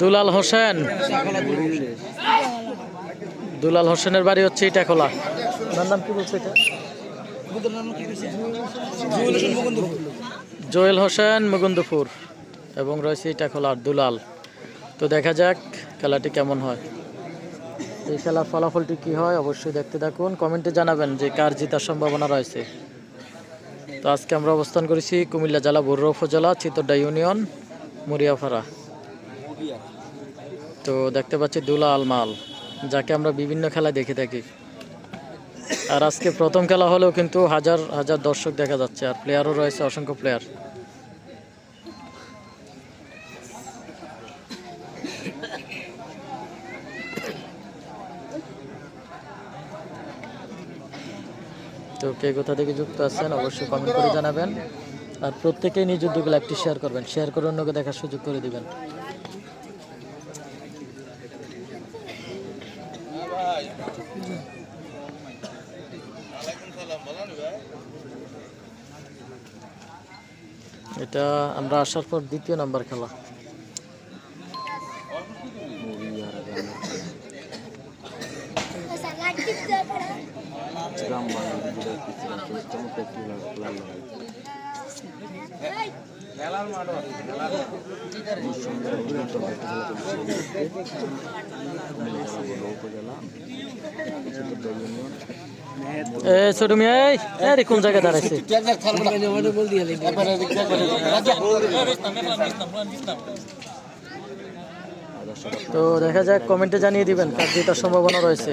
দুলাল হোসেন। দুলাল হোসেনের বাড়ি হচ্ছে ইটাখোলা। ওনার নাম কি বলছে এটা? জোয়েল হোসেন মুকুন্দপুর এবং রয়েছে এটা ইটাখোলার দুলাল। তো দেখা যাক খেলাটি কেমন হয়। এই খেলার ফলাফলটি কি হয় অবশ্যই দেখতে থাকুন। কমেন্টে জানাবেন যে কার জেতার সম্ভাবনা রয়েছে। তো আজকে আমরা অবস্থান করেছি কুমিল্লা জেলা বড়ুয়া উপজেলা চিতরডা ইউনিয়ন মরিয়াফাড়া তো দেখতে পাচ্ছি দুলা আলমাল, যাকে আমরা বিভিন্ন খেলায় দেখে থাকি। আর আজকে প্রথম খেলা হলেও কিন্তু হাজার হাজার দর্শক দেখা যাচ্ছে, আর প্লেয়ারও রয়েছে, অসংখ্য প্লেয়ার তো কে কোথা থেকে যুক্ত আছেন অবশ্যই কমেন্ট করে জানাবেন। আর প্রত্যেকেই নিজ উদ্যোগে লাইভটি শেয়ার করবেন। শেয়ার করে অন্যকে দেখার সুযোগ করে দিবেন। এটা আমরা আসার পর দ্বিতীয় নাম্বার খেলা। এ ছোট মেয়ে এই, এই রে কোন জায়গায় দাঁড়াইছে? তো দেখা যাক কমেন্টে জানিয়ে দিবেন কার জেতার সম্ভাবনা রয়েছে।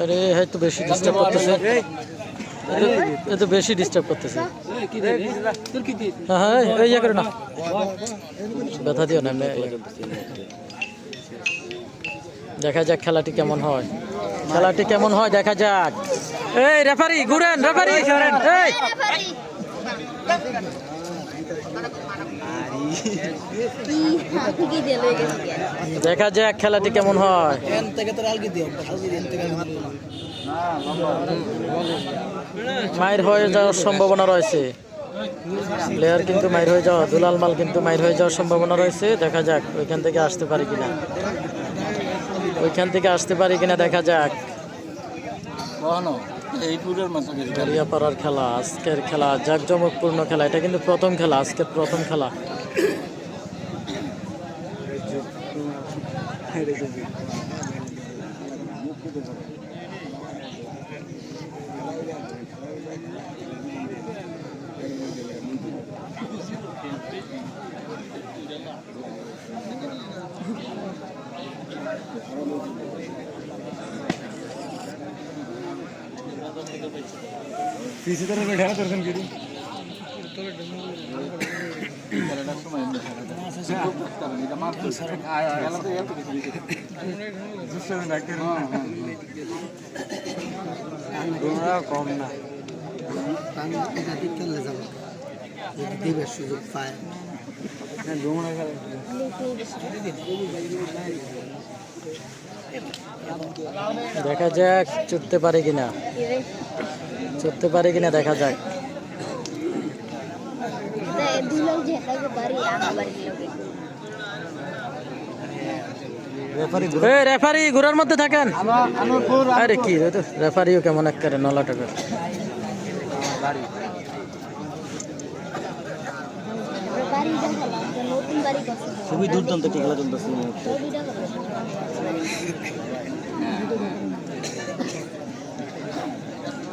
আরে হ্যাঁ তো বেশি ডিস্টার্ব করতেছে। এ তো বেশি ডিস্টার্ব করতেছে। হ্যাঁ হ্যাঁ ইয়ে করে না। ব্যথা দিও না দেখা যাক খেলাটি কেমন হয়। খেলাটি কেমন হয় দেখা যাক। এই, রেফারি, ঘুরেন, রেফারি দেখা যাক খেলাটি কেমন হয়। মায়ের হয়ে যাওয়ার সম্ভাবনা রয়েছে। প্লেয়ার কিন্তু মায়ের হয়ে যাওয়া, দুলাল মাল কিন্তু মায়ের হয়ে যাওয়ার সম্ভাবনা রয়েছে। দেখা যাক ওইখান থেকে আসতে পারি কিনা। ওইখান থেকে আসতে পারি কিনা দেখা যাক। মাথা খেলা আজকের খেলা জাঁকজমকপূর্ণ খেলা এটা কিন্তু প্রথম খেলা আজকের প্রথম খেলা। পিসি তোর ঢেলা তোর কি কম না খেললে যাব দিবের সুযোগ পায় দেখা যাক চুটতে পারে কিনা। চুটতে পারে কিনা দেখা যাক। রেফারি ঘোরার মধ্যে থাকেন। আরে কি রে তো রেফারিও কেমন এক করে নলা টাকার খুবই দুর্দান্ত খেলা চলতেছে এই মুহূর্তে কই দিয়ে রয়েছে এই রে রে এরা তোর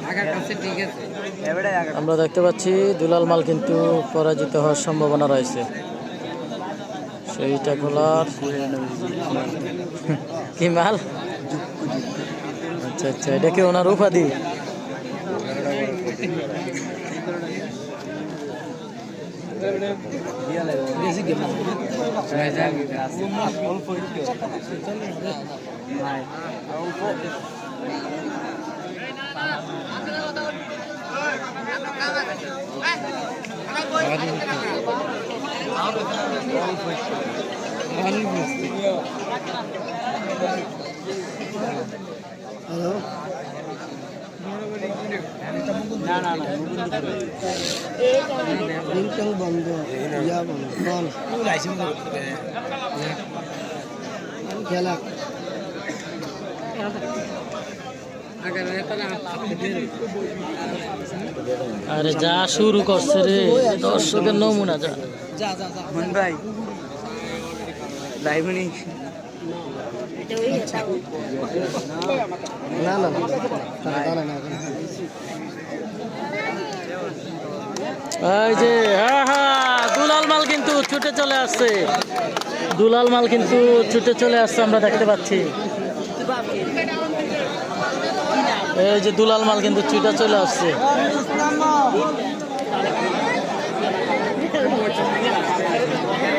আমরা দেখতে পাচ্ছি দুলাল মাল কিন্তু পরাজিত হওয়ার সম্ভাবনা রয়েছে। সেইটা খোলার কি মাল? আচ্ছা আচ্ছা এটা কি ওনার উপাধি? বেশি গেম বন্ধ ইয়া বন্ধ বল খেলা আরে যা শুরু করছে রে দর্শকের নমুনা যা যা যা যা মন ভাই লাইভ নি এটা ওই হেতাও না না না এই যে হ্যাঁ হ্যাঁ দুলাল মাল কিন্তু ছুটে চলে আসছে দুলাল মাল কিন্তু ছুটে চলে আসছে আমরা দেখতে পাচ্ছি এই যে দুলাল মাল কিন্তু চুইটা চলে আসছে।